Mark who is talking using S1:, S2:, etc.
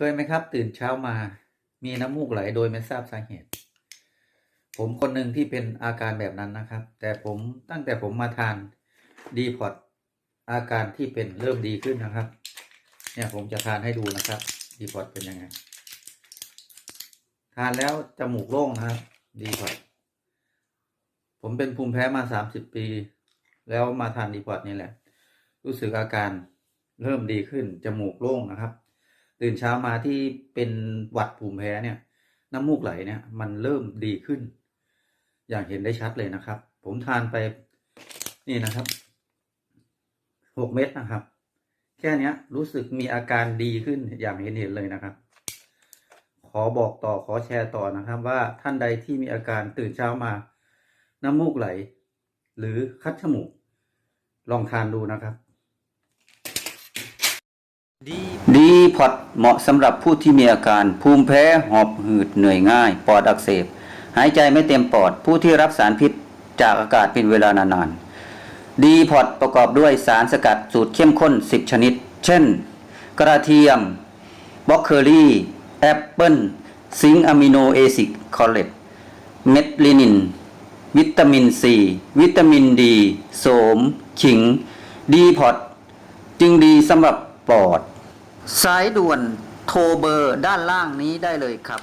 S1: เคยไหมครับ ตื่นเช้ามา มีน้ำมูกไหลโดยไม่ทราบสาเหตุ ผมคนหนึ่งที่เป็นอาการแบบนั้นนะครับ แต่ผมตั้งแต่ผมมาทานดีพอตอาการที่เป็นเริ่มดีขึ้นนะครับ เนี่ยผมจะทานให้ดูนะครับดีพอตเป็นยังไง ทานแล้วจมูกโล่งนะครับดีพอตผมเป็นภูมิแพ้มาสามสิบปี แล้วมาทานดีพอตนี่แหละ รู้สึกอาการเริ่มดีขึ้น จมูกโล่งนะครับ ตื่นเช้ามาที่เป็นหวัดภูมิแพ้เนี่ย น้ำมูกไหลเนี่ยมันเริ่มดีขึ้น อย่างเห็นได้ชัดเลยนะครับ ผมทานไปนี่นะครับหกเม็ดนะครับ แค่นี้รู้สึกมีอาการดีขึ้นอย่างเห็นเห็นเลยนะครับ ขอบอกต่อขอแชร์ต่อนะครับ ว่าท่านใดที่มีอาการตื่นเช้ามา น้ำมูกไหล หรือคัดจมูก ลองทานดูนะครับ
S2: ดีพอตเหมาะสำหรับผู้ที่มีอาการ ภูมิแพ้หอบหืดเหนื่อยง่าย ปอดอักเสบ หายใจไม่เต็มปอด ผู้ที่รับสารพิษจากอากาศเป็นเวลานานๆ ดีพอตประกอบด้วยสารสกัดสูตรเข้มข้น 10 ชนิด เช่น กระเทียมบล็อกเคอรี่ แอปเปิลซิงอะมิโนเอซิกคอเลตเมทลินิน วิตามินซีวิตามินดี โสม ขิง ดีพอตจึงดีสำหรับ ปอด สายด่วนโทรเบอร์ด้านล่างนี้ได้เลยครับ